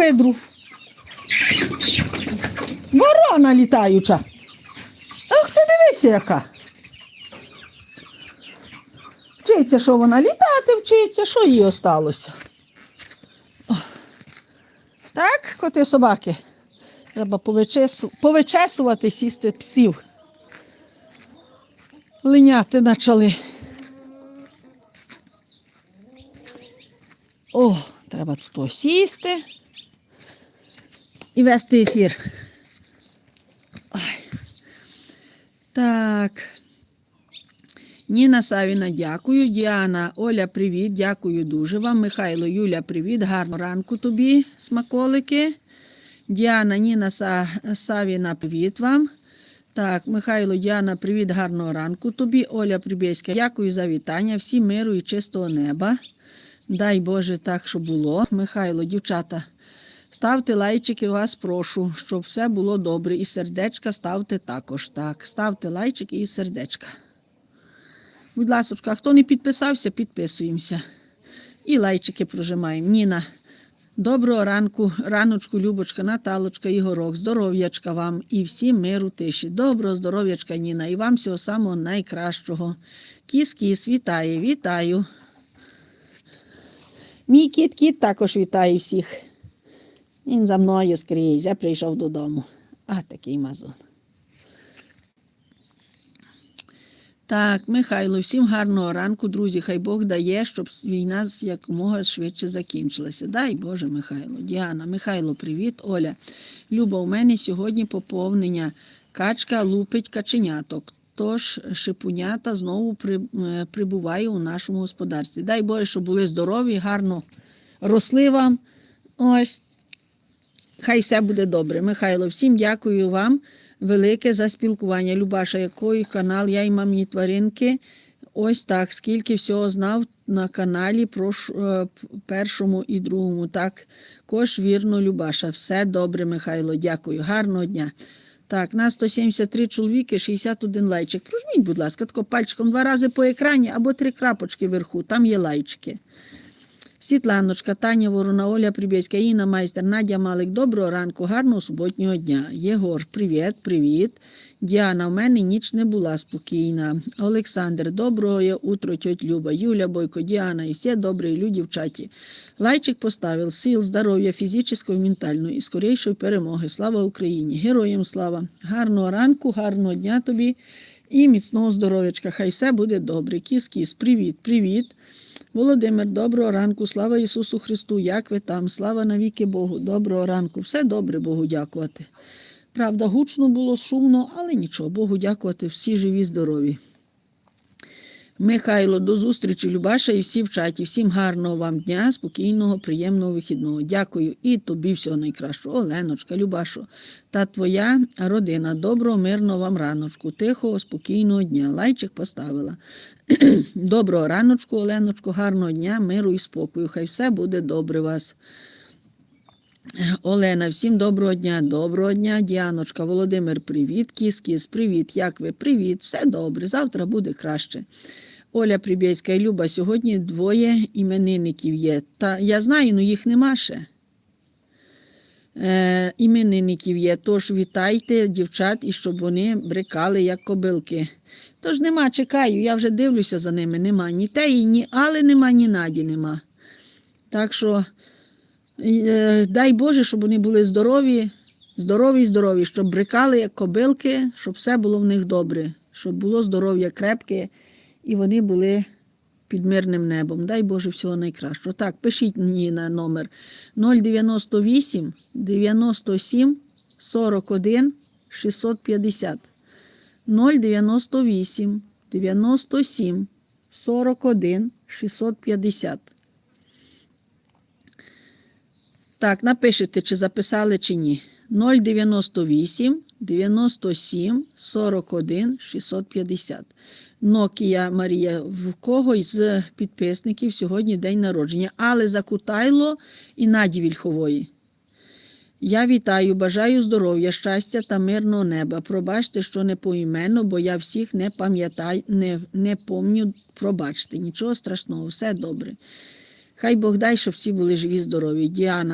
видру. Ворона літаюча. Ах ти дивися, яка. Вчиться, що вона літати вчиться, що їй осталося. Так, коти собаки. Треба повичесу... повичесувати сісти псів. Линяти почали. О, треба тут сісти і вести ефір. Так. Ніна Савіна, дякую. Діана, Оля, привіт, дякую дуже вам. Михайло, Юля, привіт. Гарного ранку тобі, смаколики. Діана, Ніна Са- Савіна, привіт вам. Так, Михайло, Діана, привіт, гарного ранку тобі. Оля Прибєська, дякую за вітання. Всім миру і чистого неба. Дай Боже, так, щоб було. Михайло, дівчата, ставте лайчики, вас прошу, щоб все було добре. І сердечка ставте також. Так, ставте лайчики і сердечка. Будь ласочка, хто не підписався, підписуємося. І лайчики прожимаємо. Ніна, доброго ранку, раночку, Любочка, Наталочка, Ігорок, здоров'ячка вам і всім миру тиші. Доброго здоров'ячка, Ніна, і вам всього самого найкращого. Кіс-кіс, вітає, вітаю. Мій кіт-кіт також вітає всіх. Він за мною скрізь, я прийшов додому. А такий мазон. Так, Михайло, всім гарного ранку, друзі. Хай Бог дає, щоб війна якомога швидше закінчилася. Дай Боже, Михайло. Діана, Михайло, привіт. Оля. Люба, у мене сьогодні поповнення. Качка лупить каченяток. Тож шипунята знову е, прибуває у нашому господарстві. Дай Боже, щоб були здорові, гарно росли вам. Ось. Хай все буде добре. Михайло, всім дякую вам велике за спілкування. Любаша, який канал я і мамні тваринки. Ось так, скільки всього знав на каналі про е, першому і другому. Так, кош вірно, Любаша. Все добре, Михайло. Дякую. Гарного дня. Так, нас 173 чоловіки, 61 лайчик. Прожміть, будь ласка, тако пальчиком два рази по екрані або три крапочки вверху. Там є лайчики. Світланочка, Таня Ворона, Оля Прибєська, Інна Майстер, Надя Малик. Доброго ранку, гарного суботнього дня. Єгор, привіт, привіт. Діана, в мене ніч не була спокійна. Олександр, доброго утро, тьоть Люба, Юля Бойко, Діана і всі добрі люди в чаті. Лайчик поставив сил, здоров'я, фізичного ментального і скорейшої перемоги. Слава Україні! Героям слава! Гарного ранку, гарного дня тобі і міцного здоров'ячка. Хай все буде добре. Кіс-кіс, привіт, привіт. Володимир, доброго ранку, слава Ісусу Христу, як ви там? Слава навіки Богу, доброго ранку. Все добре Богу дякувати. Правда, гучно було, шумно, але нічого, Богу дякувати, всі живі, здорові. Михайло, до зустрічі, Любаша і всі в чаті. Всім гарного вам дня, спокійного, приємного вихідного. Дякую і тобі всього найкращого. Оленочка, Любашо, та твоя родина. Доброго, мирного вам раночку, тихого, спокійного дня. Лайчик поставила. Доброго раночку, Оленочку, гарного дня, миру і спокою. Хай все буде добре вас. Олена, всім доброго дня, доброго дня, Діаночка, Володимир, привіт, кіс-кіс, привіт, як ви? Привіт, все добре, завтра буде краще. Оля Прибєська і Люба, сьогодні двоє іменинників є. Та я знаю, але їх нема ще. Е, іменинників є, тож вітайте дівчат і щоб вони брикали, як кобилки. Тож нема, чекаю, я вже дивлюся за ними, нема ні теї, ні але нема, ні наді нема. Так що е, дай Боже, щоб вони були здорові, здорові, здорові, щоб брикали, як кобилки, щоб все було в них добре, щоб було здоров'я крепке, і вони були під мирним небом. Дай Боже всього найкращого. Так, пишіть мені на номер 098 97 41 650. 098 97 41 650. Так, напишете, чи записали, чи ні. 098 97 41 650. Нокія Марія, в кого із підписників сьогодні день народження, але за Кутайло і Наді Вільхової. Я вітаю, бажаю здоров'я, щастя та мирного неба. Пробачте, що не поіменно, бо я всіх не пам'ятаю, не, не помню. Пробачте, нічого страшного, все добре. Хай Бог дай, щоб всі були живі, здорові. Діана.